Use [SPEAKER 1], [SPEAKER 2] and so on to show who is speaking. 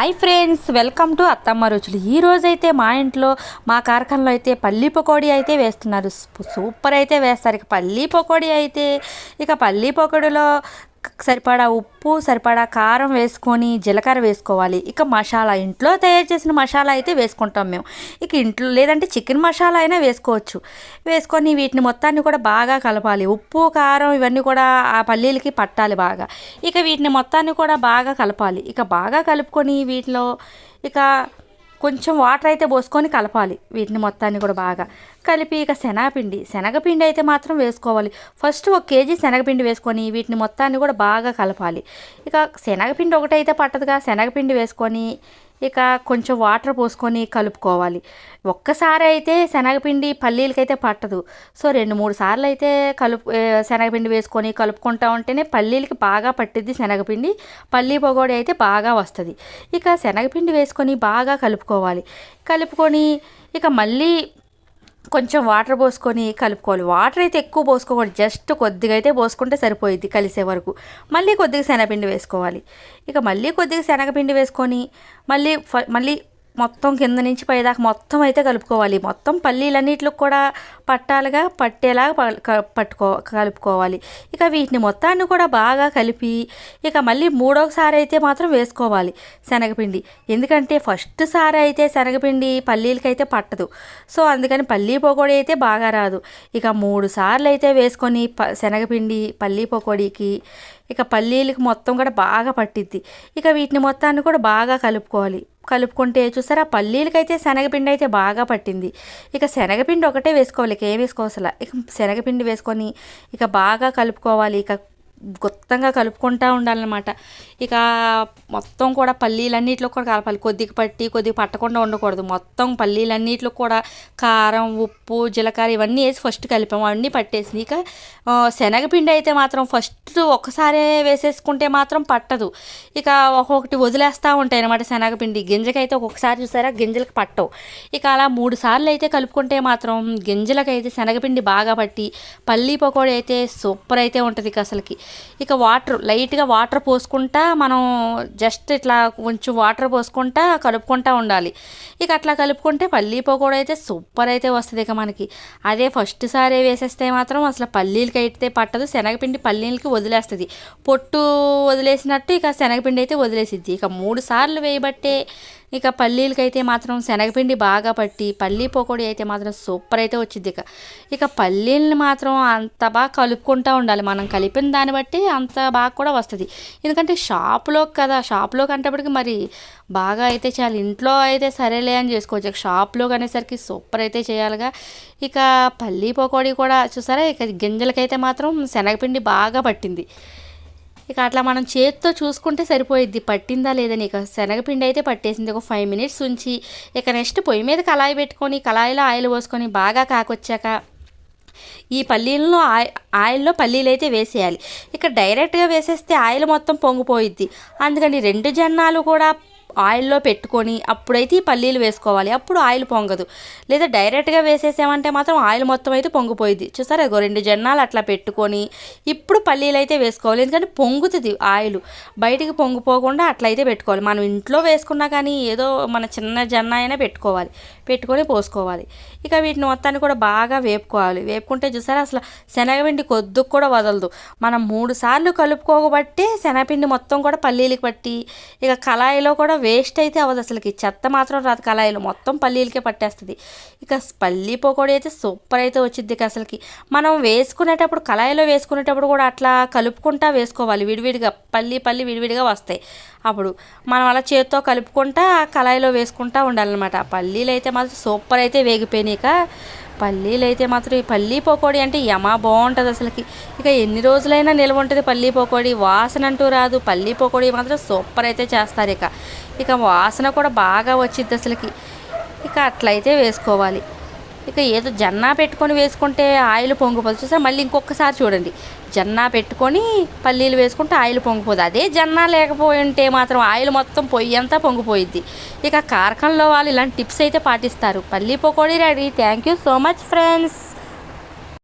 [SPEAKER 1] Hi friends welcome to అత్తమ్మ రుచులు. ఈ రోజైతే మా ఇంట్లో మా కార్ఖానలో అయితే పల్లీ పకోడీ అయితే వేస్తున్నారు. సూపర్ అయితే వేస్తారు. ఇక పల్లీ పకోడీ అయితే ఇక పల్లీ పకోడీలో సరిపడా ఉప్పు సరిపడా కారం వేసుకొని జీలకర్ర వేసుకోవాలి. ఇక మసాలా ఇంట్లో తయారు చేసిన మసాలా అయితే వేసుకుంటాం మేము. ఇక ఇంట్లో లేదంటే చికెన్ మసాలా అయినా వేసుకోవచ్చు. వేసుకొని వీటిని మొత్తాన్ని కూడా బాగా కలపాలి. ఉప్పు కారం ఇవన్నీ కూడా ఆ పల్లీలకి పట్టాలి బాగా. ఇక వీటిని మొత్తాన్ని కూడా బాగా కలపాలి. ఇక బాగా కలుపుకొని వీటిలో ఇక కొంచెం వాటర్ అయితే పోసుకొని కలపాలి వీటిని మొత్తాన్ని కూడా బాగా. కలిపి ఇక శనగపిండి శనగపిండి అయితే మాత్రం వేసుకోవాలి. ఫస్ట్ ఒక కేజీ శనగపిండి వేసుకొని వీటిని మొత్తాన్ని కూడా బాగా కలపాలి. ఇక శనగపిండి ఒకటైతే పట్టదుగా శనగపిండి వేసుకొని ఇక కొంచెం వాటర్ పోసుకొని కలుపుకోవాలి. ఒక్కసారి అయితే శనగపిండి పల్లీలకైతే పట్టదు. సో రెండు మూడు సార్లు అయితే కలుపు శనగపిండి వేసుకొని కలుపుకుంటా ఉంటేనే పల్లీలకి బాగా పట్టిద్ది శనగపిండి. పల్లీ పొగోడి అయితే బాగా వస్తుంది. ఇక శనగపిండి వేసుకొని బాగా కలుపుకోవాలి. కలుపుకొని ఇక మళ్ళీ కొంచెం వాటర్ పోసుకొని కలుపుకోవాలి. వాటర్ అయితే ఎక్కువ పోసుకోకూడదు. జస్ట్ కొద్దిగా అయితే పోసుకుంటే సరిపోయిద్ది కలిసే వరకు. మళ్ళీ కొద్దిగా శనగపిండి వేసుకోవాలి. ఇక మళ్ళీ కొద్దిగా శనగపిండి వేసుకొని మళ్ళీ మళ్ళీ మొత్తం కింద నుంచి పైదాకా మొత్తం అయితే కలుపుకోవాలి. మొత్తం పల్లీలన్నిటికి కూడా పట్టాలుగా పట్టేలాగా ప- పట్టుకో కలుపుకోవాలి. ఇక వీటిని మొత్తాన్ని కూడా బాగా కలిపి ఇక మళ్ళీ మూడోసారి అయితే మాత్రం వేసుకోవాలి శనగపిండి. ఎందుకంటే ఫస్ట్ సారి అయితే శనగపిండి పల్లీలకైతే పట్టదు. సో అందుకని పల్లీ పకోడీ అయితే బాగా రాదు. ఇక మూడు సార్లు అయితే వేసుకొని ప శనగపిండి పల్లీ పకోడీకి ఇక పల్లీలకి మొత్తం కూడా బాగా పట్టిద్ది. ఇక వీటిని మొత్తాన్ని కూడా బాగా కలుపుకోవాలి. కలుపుకుంటే చూసారా పల్లీలకైతే శనగపిండి అయితే బాగా పట్టింది. ఇక శనగపిండి ఒకటే వేసుకోవాలి ఇక ఏం వేసుకోవసలా ఇక శనగపిండి వేసుకొని ఇక బాగా కలుపుకోవాలి. ఇక గుత్తంగా కలుపుకుంటూ ఉండాలన్నమాట. ఇక మొత్తం కూడా పల్లీలన్నిటిలో కూడా కలపాలి కొద్దిగా పట్టి కొద్దిగా పట్టకుండా ఉండకూడదు. మొత్తం పల్లీలన్నిటిలో కూడా కారం ఉప్పు జీలకర్ర ఇవన్నీ వేసి ఫస్ట్ కలిపాము. అవన్నీ పట్టేసి ఇక శనగపిండి అయితే మాత్రం ఫస్ట్ ఒక్కసారే వేసేసుకుంటే మాత్రం పట్టదు. ఇక ఒక్కొక్కటి వదిలేస్తూ ఉంటాయి అనమాట శనగపిండి. గింజకైతే ఒక్కొక్కసారి చూసారా? గింజలకు పట్టవు. ఇక అలా మూడు సార్లు అయితే కలుపుకుంటే మాత్రం గింజలకైతే శనగపిండి బాగా పట్టి పల్లీ పకోడీ అయితే సూపర్ అయితే ఉంటుంది ఇక అసలుకి. ఇక వాటర్ లైట్గా వాటర్ పోసుకుంటా మనం జస్ట్ ఇట్లా కొంచెం వాటర్ పోసుకుంటా కలుపుకుంటా ఉండాలి. ఇక అట్లా కలుపుకుంటే పల్లీ పకోడీ అయితే సూపర్ అయితే వస్తుంది ఇక మనకి. అదే ఫస్ట్ సారే వేసేస్తే మాత్రం అసలు పల్లీలకి అయితే పట్టదు శనగపిండి పల్లీలకి వదిలేస్తుంది. పొట్టు వదిలేసినట్టు ఇక శనగపిండి అయితే వదిలేసిద్ది. ఇక మూడు సార్లు వేయబట్టే ఇక పల్లీలకైతే మాత్రం శనగపిండి బాగా పట్టి పల్లీ పకోడీ అయితే మాత్రం సూపర్ అయితే వచ్చింది ఇక. ఇక పల్లీలని మాత్రం అంత బాగా కలుపుకుంటూ ఉండాలి. మనం కలిపిన దాన్ని బట్టి అంత బాగా కూడా వస్తుంది. ఎందుకంటే షాప్లో కదా షాప్లో కంటప్పటికి మరి బాగా అయితే చేయాలి. ఇంట్లో అయితే సరేలే అని చేసుకోవచ్చు. ఇక షాప్లో కనేసరికి సూపర్ అయితే చేయాలిగా. ఇక పల్లీ పకోడీ కూడా చూసారా? ఇక గింజలకైతే మాత్రం శనగపిండి బాగా పట్టింది. ఇక అట్లా మనం చేతితో చూసుకుంటే సరిపోయిద్ది. పట్టిందా లేదని ఇక శనగపిండి అయితే పట్టేసింది. ఒక ఫైవ్ మినిట్స్ ఉంచి ఇక నెక్స్ట్ పొయ్యి మీద కళాయి పెట్టుకొని కళాయిలో ఆయిల్ పోసుకొని బాగా కాకొచ్చాక ఈ పల్లీలను ఆయి ఆయిల్లో పల్లీలు అయితే వేసేయాలి. ఇక డైరెక్ట్గా వేసేస్తే ఆయిల్ మొత్తం పొంగిపోయిద్ది. అందుకని రెండు జన్నాలు కూడా ఆయిల్లో పెట్టుకొని అప్పుడైతే ఈ పల్లీలు వేసుకోవాలి. అప్పుడు ఆయిల్ పొంగదు. లేదా డైరెక్ట్గా వేసేసామంటే మాత్రం ఆయిల్ మొత్తం అయితే పొంగిపోయింది చూసారా? ఇగో రెండు జన్నాలు అట్లా పెట్టుకొని ఇప్పుడు పల్లీలు అయితే వేసుకోవాలి. ఎందుకంటే పొంగుతుంది ఆయిల్. బయటికి పొంగిపోకుండా అట్లయితే పెట్టుకోవాలి. మనం ఇంట్లో వేసుకున్నా కానీ ఏదో మన చిన్న జన్న అయినా పెట్టుకోవాలి. పెట్టుకొని పోసుకోవాలి. ఇక వీటిని మొత్తాన్ని కూడా బాగా వేపుకోవాలి. వేపుకుంటే చూసారా? అసలు శనగపిండి కొద్దుకు కూడా వదలదు. మనం మూడు సార్లు కలుపుకోబట్టే శనగపిండి మొత్తం కూడా పల్లీలకి పట్టి ఇక కళాయిలో కూడా వేస్ట్ అయితే అవ్వదు అసలుకి. చెత్త మాత్రం రాదు. కళాయిలో మొత్తం పల్లీలకే పట్టేస్తుంది. ఇక పల్లీ పకోడీ అయితే సూపర్ అయితే వచ్చింది ఇక అసలుకి. మనం వేసుకునేటప్పుడు కళాయిలో వేసుకునేటప్పుడు కూడా అట్లా కలుపుకుంటా వేసుకోవాలి. విడివిడిగా పల్లి పల్లి విడివిడిగా వస్తాయి. అప్పుడు మనం అలా చేత్తో కలుపుకుంటా కళాయిలో వేసుకుంటా ఉండాలన్నమాట. ఆ పల్లీలు అయితే మాత్రం సూపర్ అయితే వేగిపోయినాక పల్లీలు అయితే మాత్రం ఈ పల్లీ పకోడీ అంటే యమా బాగుంటుంది అసలుకి. ఇక ఎన్ని రోజులైనా నిల్వ ఉంటుంది పల్లీ పకోడీ. వాసన అంటూ రాదు. పల్లీ పకోడీ మాత్రం సూపర్ అయితే చేస్తారు ఇక. ఇక వాసన కూడా బాగా వచ్చిద్ది అసలుకి. ఇక అట్లయితే వేసుకోవాలి. ఇక ఏదో జన్నా పెట్టుకొని వేసుకుంటే ఆయిల్ పొంగిపోదు. చూసారా? మళ్ళీ ఇంకొకసారి చూడండి. జన్నా పెట్టుకొని పల్లీలు వేసుకుంటే ఆయిల్ పొంగిపోదు. అదే జన్నా లేకపోయి ఉంటే మాత్రం ఆయిల్ మొత్తం పొయ్యి అంతా పొంగిపోయిద్ది. ఇక కార్ఖానలో వాళ్ళు ఇలాంటి టిప్స్ అయితే పాటిస్తారు. పల్లీ pakodi ready. Thank you so much friends